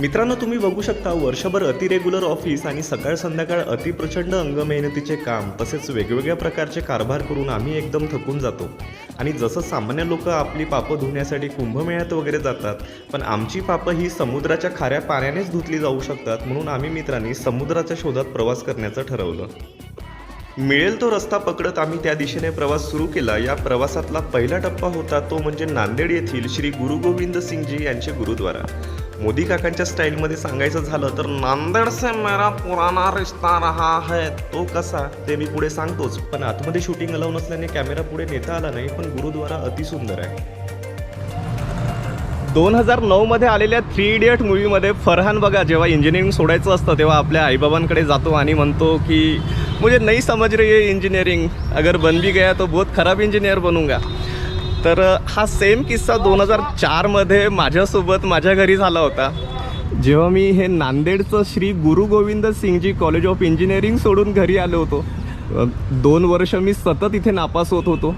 मित्रांनो तुम्ही बघू शकता वर्षभर अतिरेग्युलर ऑफिस आणि सकाळ संध्याकाळ अतिप्रचंड अंग मेहनतीचे काम तसेच वेगवेगळ्या प्रकारचे कारभार करून आम्ही एकदम थकून जातो. आणि जसं सामान्य लोक आपली पापं धुण्यासाठी कुंभमेळ्यात वगैरे जातात पण आमची पापं ही समुद्राच्या खाऱ्या पाण्यानेच धुतली जाऊ शकतात म्हणून आम्ही मित्रांनी समुद्राच्या शोधात प्रवास करण्याचं ठरवलं. मिळेल तो रस्ता पकडत आम्ही त्या दिशेने प्रवास सुरू केला. या प्रवासातला पहिला टप्पा होता तो म्हणजे नांदेड येथील श्री गुरु गोविंद सिंगजी यांचे गुरुद्वारा. मोदी काकांच्या स्टाईलमध्ये सांगायचं झालं तर नांदेड से मेरा पुराना रिश्ता रहा है. तो कसा? ते मी पुढे सांगतोच. पण आतमध्ये शूटिंग अलाव नसल्याने कॅमेरा पुढे नेता आला नाही पण गुरुद्वारा अतिसुंदर आहे. दोन हजार नऊमध्ये आलेल्या थ्री इडियट मूवीमध्ये फरहान बघा जेव्हा इंजिनिअरिंग सोडायचं असतं तेव्हा आपल्या आईबाबांकडे जातो आणि म्हणतो की मुझे नाही समज रही है इंजिनिअरिंग अगर बन भी गया तो बहुत खराब इंजिनियर बनूंगा. तर हा सेम किस्सा दोन हजार चारमध्ये माझ्यासोबत माझ्या घरी झाला होता. जेव्हा मी हे नांदेडचं Shri Guru Gobind Singhji college of engineering सोडून घरी आलो होतो. दोन वर्ष मी सतत इथे नापास होत. होतो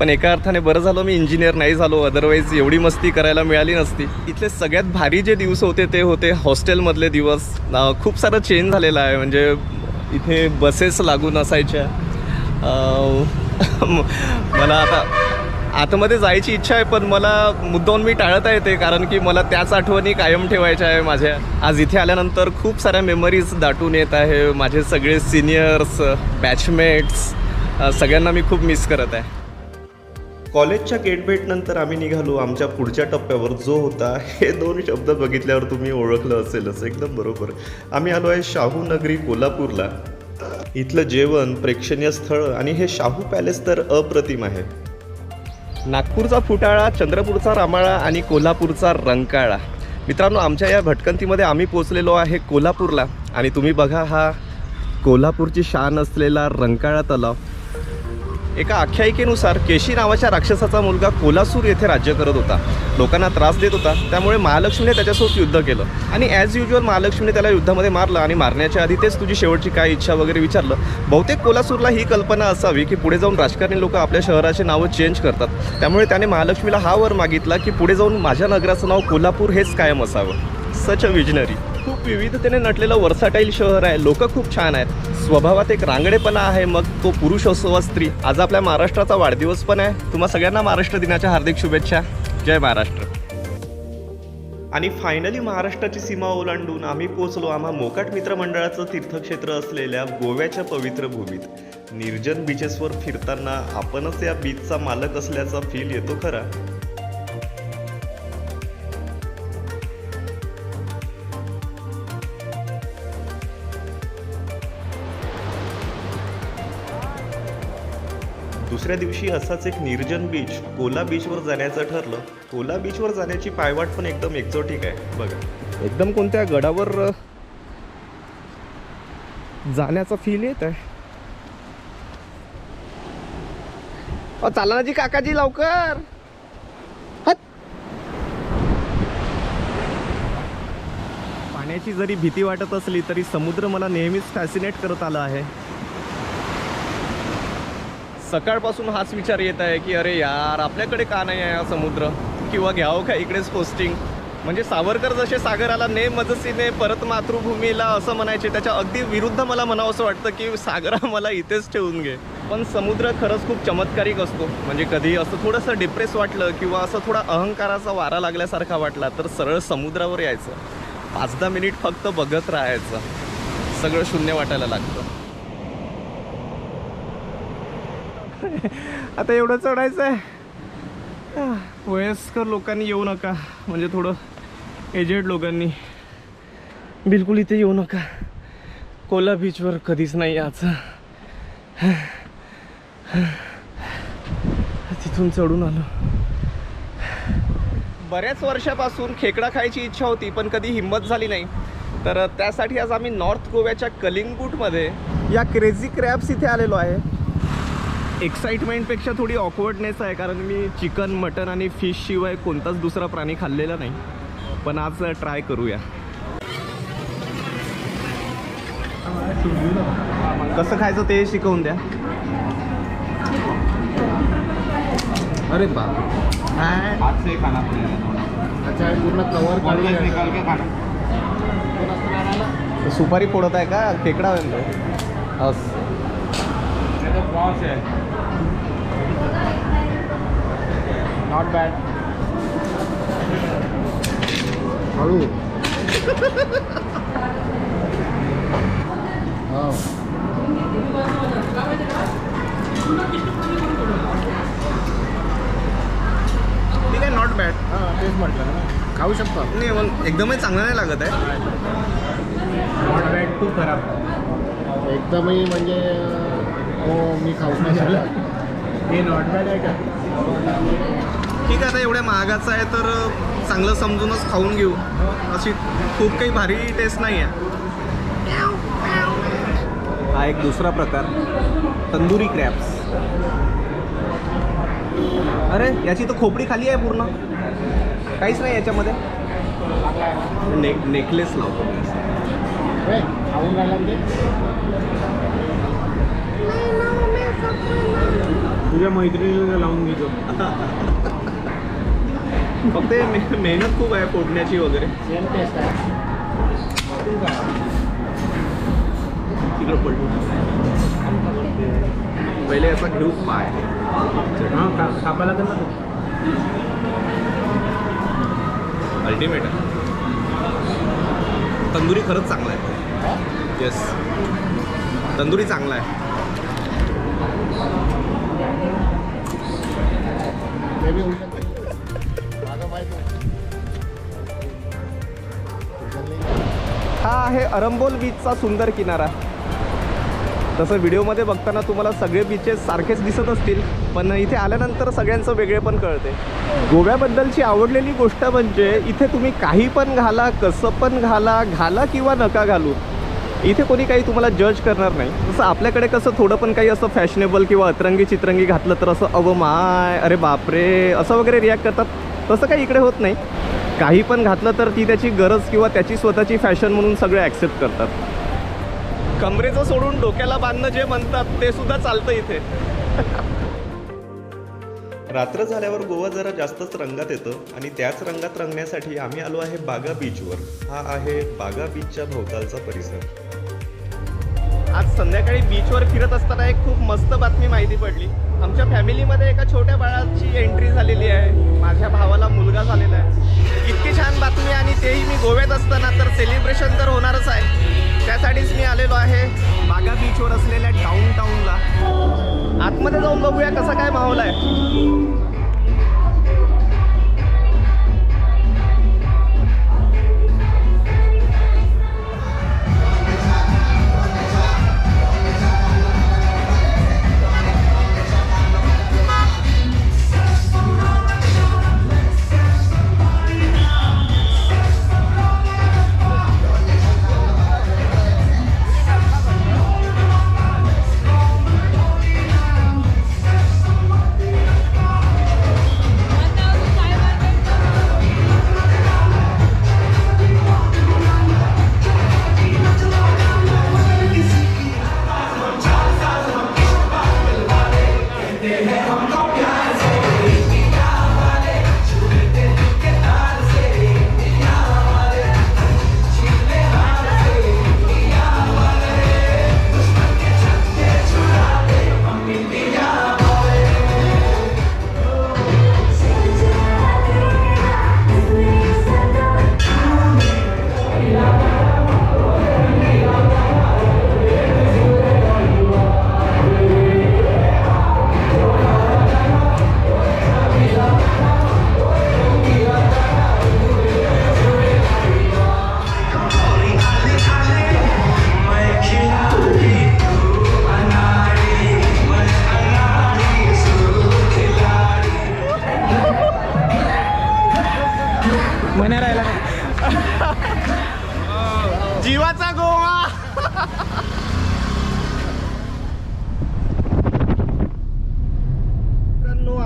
पण एका अर्थाने बरं झालं मी इंजिनियर नाही झालो. अदरवाईज एवढी मस्ती करायला मिळाली नसती. इथले सगळ्यात भारी जे दिवस होते ते होते हॉस्टेलमधले दिवस. खूप सारं चेंज झालेलं आहे. म्हणजे इथे बसेस लागून असायच्या. मला आता आतमध्ये जायची इच्छा आहे पण मला मुद्दाहून मी टाळता येते कारण की मला त्याच आठवणी कायम ठेवायच्या आहे माझ्या. आज इथे आल्यानंतर खूप साऱ्या मेमरीज दाटून येत आहे माझे सगळे सिनियर्स बॅचमेट्स सगळ्यांना मी खूप मिस करत आहे. कॉलेजच्या गेट आम्ही निघालो आमच्या पुढच्या टप्प्यावर जो होता हे दोन शब्द बघितल्यावर तुम्ही ओळखलं असेलच एकदम बरोबर. आम्ही आलो आहे शाहू नगरी कोल्हापूरला. इथलं जेवण प्रेक्षणीय स्थळ आणि हे शाहू पॅलेस तर अप्रतिम आहे. नागपूरचा फुटाळा चंद्रपूरचा रामाळा आणि कोल्हापूरचा रंकाळा. मित्रांनो आमच्या या भटकंतीमध्ये आम्ही पोचलेलो आहे कोल्हापूरला. आणि तुम्ही बघा हा कोल्हापूरची शान असलेला रंकाळा तलाव. एका आख्यायिकेनुसार केशी नावाच्या राक्षसाचा मुलगा कोल्हासूर येथे राज्य करत होता. लोकांना त्रास देत होता. त्यामुळे महालक्ष्मीने त्याच्यासोबत युद्ध केलं. आणि ॲज युजल महालक्ष्मीने त्याला युद्धामध्ये मारलं आणि मारण्याच्या आधी तेच तुझी शेवटची काय इच्छा वगैरे विचारलं. बहुतेक कोल्हासूरला ही कल्पना असावी की पुढे जाऊन राजकारणी लोक आपल्या शहराचे नावं चेंज करतात. त्यामुळे त्याने महालक्ष्मीला हा वर मागितला की पुढे जाऊन माझ्या नगराचं नाव कोल्हापूर हेच कायम असावं. सच अ विजनरी खूप विविधतेने नटलेलं वर्साटाईल शहर आहे. लोक खूप छान आहेत. स्वभावात एक रांगडेपणा आहे मग तो पुरुष असो व स्त्री. आज आपल्या महाराष्ट्राचा वाढदिवस पण आहे. तुम्हा सगळ्यांना महाराष्ट्र दिनाच्या हार्दिक शुभेच्छा. जय महाराष्ट्र. आणि फायनली महाराष्ट्राची सीमा ओलांडून आम्ही पोहोचलो आम्हा मोकाट मित्रमंडळाचं तीर्थक्षेत्र असलेल्या गोव्याच्या पवित्र भूमीत. निर्जन बीचेसवर फिरताना आपणच या बीचचा मालक असल्याचा फील येतो खरा. दुसऱ्या दिवशी असाच एक निर्जन बीच कोला बीचवर जाण्याचं ठरलं. कोला बीचवर जाण्याची पायवाट पण एकदम एक्झॉटिक आहे. बघा. एकदम कोणत्या गडावर जाण्याचा फील येत आहे. चाला ना जी काकाजी लवकर. पाण्याची जरी भीती वाटत असली तरी समुद्र मला नेहमीच फॅसिनेट करत आला आहे. सकाळपासून हाच विचार येत आहे की अरे यार आपल्याकडे का नाही आहे हा समुद्र? किंवा घ्यावं का इकडेच पोस्टिंग म्हणजे सावरकर जसे सागराला ने मजसीने परत मातृभूमीला असं म्हणायचे त्याच्या अगदी विरुद्ध मला म्हणावं असं वाटतं की सागरा मला इथेच ठेवून घे. पण समुद्र खरंच खूप चमत्कारिक असतो. म्हणजे कधी असं थोडंसं डिप्रेस वाटलं किंवा असं थोडा अहंकाराचा वारा लागल्यासारखा वाटला तर सरळ समुद्रावर यायचं. पाच दहा मिनिट फक्त बघत राहायचं. सगळं शून्य वाटायला लागतं. आता एवढं चढायचं आहे वयस्कर लोकांनी येऊ नका. म्हणजे थोडं एजेड लोकांनी. बिलकुल इथे येऊ नका. कोला बीचवर कधीच नाही याचं तिथून चढून आलो. बऱ्याच वर्षापासून खेकडा खायची इच्छा होती पण कधी हिंमत झाली नाही. तर त्यासाठी आज आम्ही नॉर्थ गोव्याच्या कलिंगूटमध्ये या क्रेझी क्रॅब्स इथे आलेलो आहे. एक्साइटमेंटपेक्षा थोडी ऑकवर्डनेस आहे कारण मी चिकन मटन आणि फिश शिवाय कोणताच दुसरा प्राणी खाल्लेला नाही. पण आज ट्राय करूया. कसं खायचं ते शिकवून द्या. अरे बाप. से खाना अच्छा पूर्ण कवर Boneless निकाल के खाना सुपारी फोडत आहे का खेकडा प्रॉन्स आहे. नॉट बॅड हळू हो ठीक आहे नॉट बॅड हां तेच म्हटलं ना. खाऊ शकतो नाही मग एकदमही चांगलं नाही लागत आहे. नॉट बॅड खूप खराब. एकदमही म्हणजे हो मी खाऊ नाही शकत. हे नॉट बॅड आहे का? ठीक आहे आता एवढ्या महागाचं आहे तर चांगलं समजूनच खाऊन घेऊ. अशी खूप काही भारी टेस्ट नाही आहे हा एक दुसरा प्रकार. तंदुरी क्रॅप्स अरे याची तर खोपडी खाली आहे पूर्ण. काहीच नाही याच्यामध्ये. ने नेकलेस लावतो तुझ्या मैत्रिणीला लावून घेतो फक्त मेहनत खूप आहे फोडण्याची वगैरे. सेम टेस्ट आहे. तिकडं पडलो. पहिले याचा घेऊ पाय. हां खा कापायला तर ना अल्टिमेट आहे. तंदुरी खरंच चांगला आहे. येस तंदुरी चांगला आहे. मे बी होऊ आहे अरंबोल बीचचा सुंदर किनारा. तसं व्हिडिओमध्ये बघताना तुम्हाला सगळे बीचेस सारखेच दिसत असतील पण इथे आल्यानंतर सगळ्यांचं वेगळे पण कळते. गोव्याबद्दलची आवडलेली गोष्ट म्हणजे इथे तुम्ही काही पण घाला कसं पण घाला घाला किंवा नका घालू इथे कोणी काही तुम्हाला जज करणार नाही. जसं आपल्याकडे कसं थोडं पण काही असं फॅशनेबल किंवा अतरंगी चित्रंगी घातलं तर असं अगं माय अरे बापरे असं वगैरे रिॲक्ट करतात. तसं काही इकडे होत नाही. काही पण घातलं तर ती त्याची गरज किंवा त्याची स्वतःची फॅशन म्हणून सगळे ॲक्सेप्ट करतात. कमरेचं सोडून डोक्याला बांधणं जे म्हणतात ते सुद्धा चालतं इथे. रात्र झाल्यावर गोवा जरा जास्तच रंगात येतं आणि त्याच रंगात रंगण्यासाठी आम्ही आलो आहे बागा बीचवर हा आहे बागा बीचच्या भोवतालचा परिसर. आज संध्याकाळी बीचवर फिरत असताना एक खूप मस्त बातमी माहिती पडली. आमच्या फॅमिलीमध्ये एका छोट्या बाळाची एंट्री झालेली आहे. माझ्या भावाला मुलगा झालेला आहे. इतकी छान बातमी आणि तेही मी गोव्यात असताना तर सेलिब्रेशन तर होणारच आहे. त्यासाठीच मी आलेलो आहे बागा बीचवर असलेल्या डाऊन टाऊनला आतमध्ये जाऊन बघूया कसा काय माहोल आहे.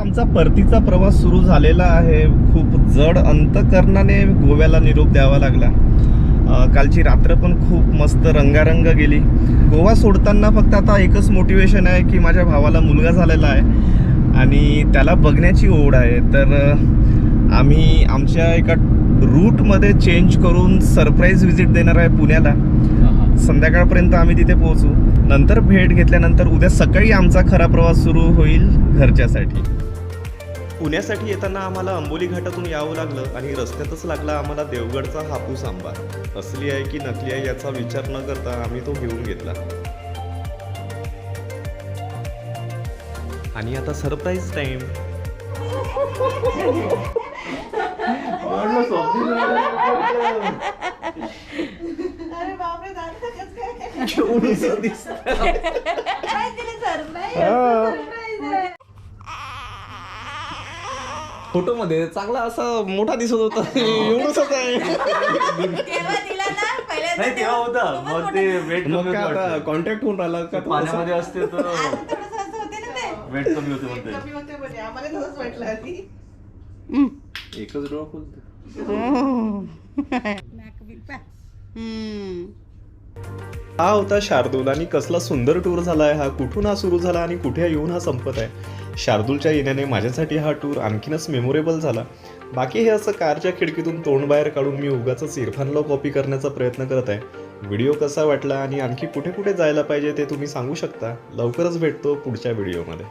आमचा परतीचा प्रवास सुरू झालेला आहे. खूप जड अंतकरणाने गोव्याला निरोप द्यावा लागला. कालची रात्र पण खूप मस्त रंगारंग गेली. गोवा सोडताना फक्त आता एकच मोटिवेशन आहे की माझ्या भावाला मुलगा झालेला आहे आणि त्याला बघण्याची ओढ आहे. तर आम्ही आमच्या एका रूटमध्ये चेंज करून सरप्राईज व्हिजिट देणार आहे पुण्याला. संध्याकाळपर्यंत आम्ही तिथे पोहोचू. नंतर भेट घेतल्यानंतर उद्या सकाळी आमचा खरा प्रवास सुरू होईल घरच्यासाठी. पुण्यासाठी येताना आम्हाला अंबोली घाटातून यावं लागलं आणि रस्त्यातच लागला आम्हाला देवगडचा हापूस आंबा. असली आहे की नकली आहे याचा विचार न करता आम्ही तो घेऊन घेतला. आणि आता सरप्राईज टाइम अरे बापरे दादा कसं काय काय दिलं सरप्राईज फोटो मध्ये चांगला असा मोठा दिसत होता. एवढंच आहे तेव्हा दिला ना पहिल्यांदा नाही तेव्हा होता. मग ते वेट मग कमी काय होते आता वाटतं. कॉन्टॅक्ट होऊन राहिला का? पाण्यामध्ये असते तर आता थोडंसं असं होते ना ते. वेट कमी होते म्हणते. कमी होते म्हणे. आम्हाला तसंच वाटलं आधी. एकच डोळा खोलते हा होता शार्दूल आणि कसला सुंदर टूर झालाय हा कुठून हा सुरू झाला आणि कुठे येऊन हा संपत आहे? शार्दूलच्या येण्याने माझ्यासाठी हा टूर आणखीनच मेमोरेबल झाला. बाकी हे असं कारच्या खिडकीतून तोंड बाहेर काढून मी उगाच इरफानला कॉपी करण्याचा प्रयत्न करत आहे. व्हिडिओ कसा वाटला आणि आणखी कुठे कुठे जायला पाहिजे ते तुम्ही सांगू शकता? लवकरच भेटतो पुढच्या व्हिडिओमध्ये